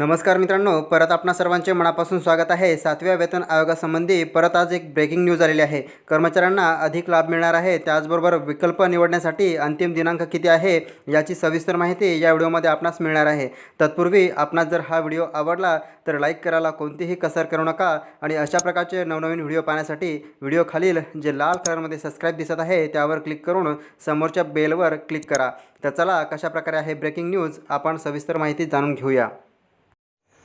नमस्कार मित्रांनो परत आपणा सर्वांचे मनापासून स्वागत आहे. सातव्या वेतन आयोगासंबंधी परत आज एक ब्रेकिंग न्यूज आलेली आहे. कर्मचाऱ्यांना अधिक लाभ मिळणार आहे. त्याचबरोबर विकल्प निवडण्यासाठी अंतिम दिनांक किती आहे याची सविस्तर माहिती या व्हिडिओमध्ये आपणास मिळणार आहे. तत्पूर्वी आपणास जर हा व्हिडिओ आवडला तर लाईक करायला कोणतीही कसर करू नका आणि अशा प्रकारचे नवनवीन व्हिडिओ पाहण्यासाठी व्हिडिओ खालील जे लाल कलरमध्ये सबस्क्राईब दिसत आहे त्यावर क्लिक करून समोरच्या बेलवर क्लिक करा. तर चला कशा प्रकारे आहे ब्रेकिंग न्यूज आपण सविस्तर माहिती जाणून घेऊया.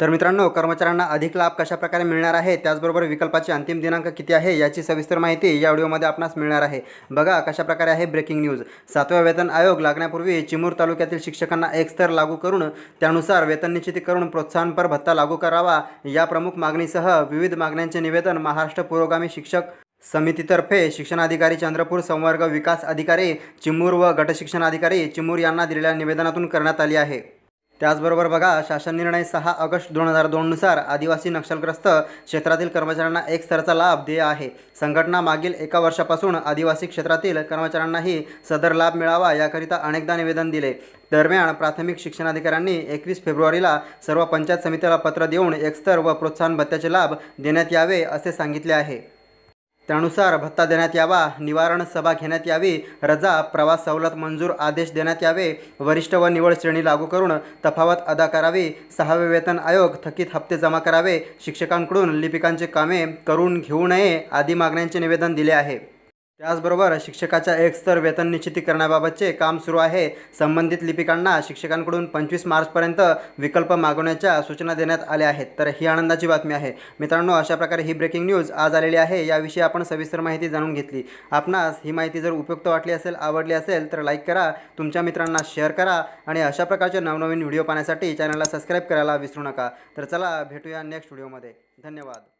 तर मित्रांनो कर्मचाऱ्यांना अधिक लाभ कशाप्रकारे मिळणार आहे? त्याचबरोबर विकल्पाचे अंतिम दिनांक किती आहे? याची सविस्तर माहिती या व्हिडिओमध्ये आपणास मिळणार आहे. बघा कशाप्रकारे आहे ब्रेकिंग न्यूज. सातव्या वेतन आयोग लागण्यापूर्वी चिमूर तालुक्यातील शिक्षकांना एक स्तर लागू करून त्यानुसार वेतन निश्चिती करून प्रोत्साहनपर भत्ता लागू करावा. या प्रमुख मागणीसह विविध मागण्यांचे निवेदन महाराष्ट्र पुरोगामी शिक्षक समितीतर्फे शिक्षणाधिकारी चंद्रपूर संवर्ग विकास अधिकारी चिमूर व गटशिक्षणाधिकारी चिमूर यांना दिलेल्या निवेदनातून करण्यात आली आहे. त्याचबरोबर बघा शासन निर्णय सहा ऑगस्ट दोन हजार दोननुसार आदिवासी नक्षलग्रस्त क्षेत्रातील कर्मचाऱ्यांना एक स्तराचा लाभ देय आहे. संघटना मागील एका वर्षापासून आदिवासी क्षेत्रातील कर्मचाऱ्यांनाही सदर लाभ मिळावा याकरिता अनेकदा निवेदन दिले. दरम्यान प्राथमिक शिक्षणाधिकाऱ्यांनी एकवीस फेब्रुवारीला सर्व पंचायत समितीला पत्र देऊन एक स्तर व प्रोत्साहन भत्त्याचे लाभ देण्यात यावे असे सांगितले आहे. त्यानुसार भत्ता देण्यात यावा निवारण सभा घेण्यात यावी रजा प्रवास सवलत मंजूर आदेश देण्यात यावे वरिष्ठ व निवड श्रेणी लागू करून तफावत अदा करावी सहावे वेतन आयोग थकीत हप्ते जमा करावे शिक्षकांकडून लिपिकांचे कामे करून घेऊ नये आदी मागण्यांचे निवेदन दिले आहे. त्याचबरोबर शिक्षकाच्या एक स्तर वेतन निश्चिती करण्याबाबतचे काम सुरू आहे. संबंधित लिपिकांना शिक्षकांकडून पंचवीस मार्चपर्यंत विकल्प मागवण्याच्या सूचना देण्यात आल्या आहेत. तर ही आनंदाची बातमी आहे. मित्रांनो अशा प्रकारे ही ब्रेकिंग न्यूज आज आलेली आहे. याविषयी आपण सविस्तर माहिती जाणून घेतली. आपणास ही माहिती जर उपयुक्त वाटली असेल आवडली असेल तर लाईक करा तुमच्या मित्रांना शेअर करा आणि अशा प्रकारचे नवनवीन व्हिडिओ पाहण्यासाठी चॅनलला सबस्क्राईब करायला विसरू नका. तर चला भेटूया नेक्स्ट व्हिडिओमध्ये. धन्यवाद.